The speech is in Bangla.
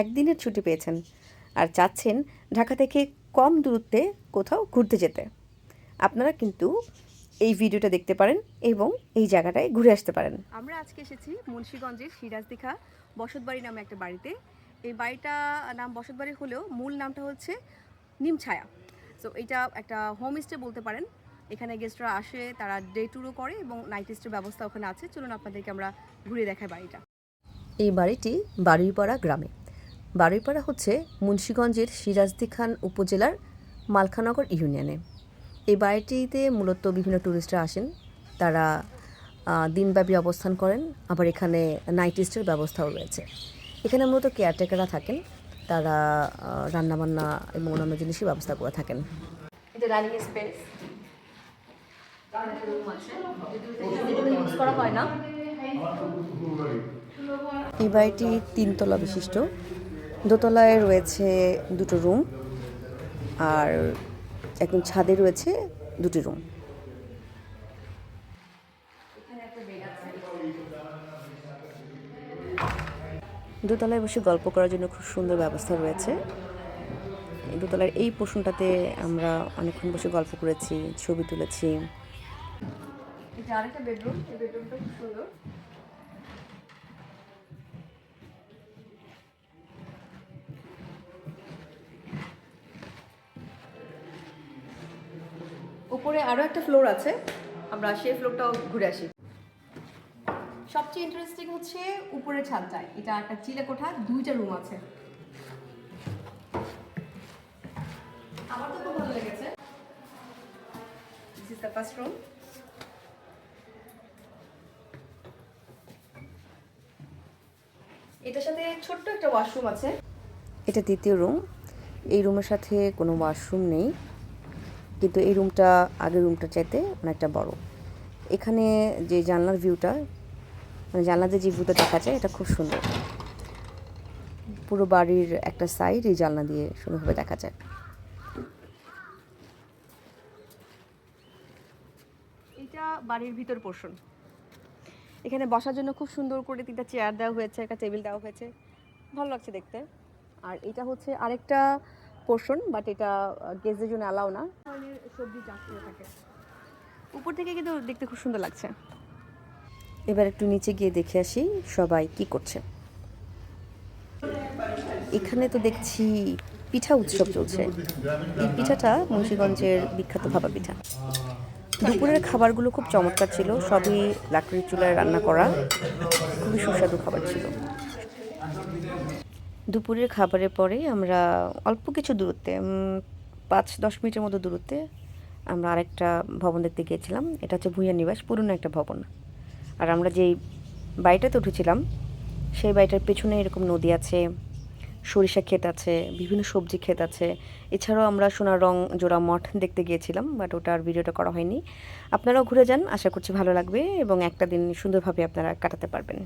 একদিনের ছুটি পেয়েছেন আর চাচ্ছেন ঢাকা থেকে কম দূরত্বে কোথাও ঘুরতে যেতে। আপনারা কিন্তু এই ভিডিওটা দেখতে পারেন এবং এই জায়গাটায় ঘুরে আসতে পারেন। আমরা আজকে এসেছি মুন্সীগঞ্জের সিরাজদিঘা বসতবাড়ি নামে একটা বাড়িতে। এই বাড়িটা নাম বসতবাড়ি হলেও মূল নামটা হচ্ছে নিমছায়া। সো এটা একটা হোম স্টে বলতে পারেন। এখানে গেস্টরা আসে তারা ডে ট্যুরও করে এবং নাইট স্টের ব্যবস্থা ওখানে আছে। চলুন আপনাদেরকে আমরা ঘুরে দেখাই বাড়িটা। এই বাড়িটি বারুইপাড়া গ্রামে। বারুইপাড়া হচ্ছে মুন্সীগঞ্জের সিরাজদি খান উপজেলার মালখানগর ইউনিয়নে। এই বাড়িটিতে মূলত বিভিন্ন ট্যুরিস্টরা আসেন। তারা দিনব্যাপী অবস্থান করেন। আবার এখানে নাইট স্টের ব্যবস্থাও রয়েছে। এখানে মূলত কেয়ারটেকাররা থাকেন। তারা রান্নাবান্না এবং অন্যান্য জিনিসের ব্যবস্থা করে থাকেন। এটা রানিং স্পেস। করা হয় না এই বাড়িটি তিনতলা বিশিষ্ট। দোতলায় রয়েছে দুটো রুম আর একদম ছাদে রয়েছে দুটি রুম। দোতলায় বসে গল্প করার জন্য খুব সুন্দর ব্যবস্থা রয়েছে। দোতলার এই পোষণটাতে আমরা অনেকক্ষণ বসে গল্প করেছি, ছবি তুলেছি। এটা আরেকটা বেডরুম এই বেডরুমটা খুব সুন্দর। উপরে আরও একটা ফ্লোর আছে। আমরা সেই ফ্লোরটাও ঘুরে আসি। সবচেয়ে ইন্টারেস্টিং হচ্ছে উপরের ছাদটায় এটা একটা চিলে কোঠা দুইটা রুম আছে। আমার তো খুব ভালো লেগেছে। This is the first room এটার সাথে ছোট্ট একটা ওয়াশরুম আছে। এটা দ্বিতীয় রুম এই রুমের সাথে কোনো ওয়াশরুম নেই। কিন্তু এই রুমটা, আগের রুমটা চাইতে অনেকটা বড়। এখানে যে জানলার ভিউটা মানে জানলাতে যে ভিউটা দেখা যায়, এটা খুব সুন্দর। পুরো বাড়ির একটা সাইড এই জানলা দিয়ে সুন্দরভাবে দেখা যায়। এটা বাড়ির ভিতর পোর্শন এখানে বসার জন্য খুব সুন্দর করে তিনটা চেয়ার দেওয়া হয়েছে, একটা টেবিল দেওয়া হয়েছে। ভালো লাগছে দেখতে। আর এটা হচ্ছে আরেকটা পোর্শন বাট এটা গেস্টদের জন্য অ্যালাউ না। সবজি চাষ করে থাকে। উপর থেকে কিন্তু দেখতে খুব সুন্দর লাগছে। এবার একটু নিচে গিয়ে দেখে আসি সবাই কি করছে। এখানে তো দেখছি পিঠা উৎসব চলছে। এই পিঠাটা মুন্সিগঞ্জের বিখ্যাত ভাপা পিঠা। দুপুরের খাবারগুলো খুব চমৎকার ছিল। সবই লাকড়ির চুলায় রান্না করা। খুবই সুস্বাদু খাবার ছিল। দুপুরের খাবারের পরে আমরা অল্প কিছু দূরত্বে পাঁচ দশ মিনিটের মতো দূরত্বে আমরা আরেকটা ভবন দেখতে গিয়েছিলাম। এটা হচ্ছে ভূঁইয়া নিবাস, পুরনো একটা ভবন। আর আমরা যেই বাড়িটাতে উঠেছিলাম, সেই বাড়িটার পেছনে এরকম নদী আছে, সরিষা ক্ষেত আছে, বিভিন্ন সবজি ক্ষেত আছে। এছাড়াও আমরা সোনার রং জোড়া মঠ দেখতে গিয়েছিলাম, বাট ওটার ভিডিওটা করা হয়নি। আপনারাও ঘুরে যান, আশা করছি ভালো লাগবে এবং একটা দিন সুন্দরভাবে আপনারা কাটাতে পারবেন।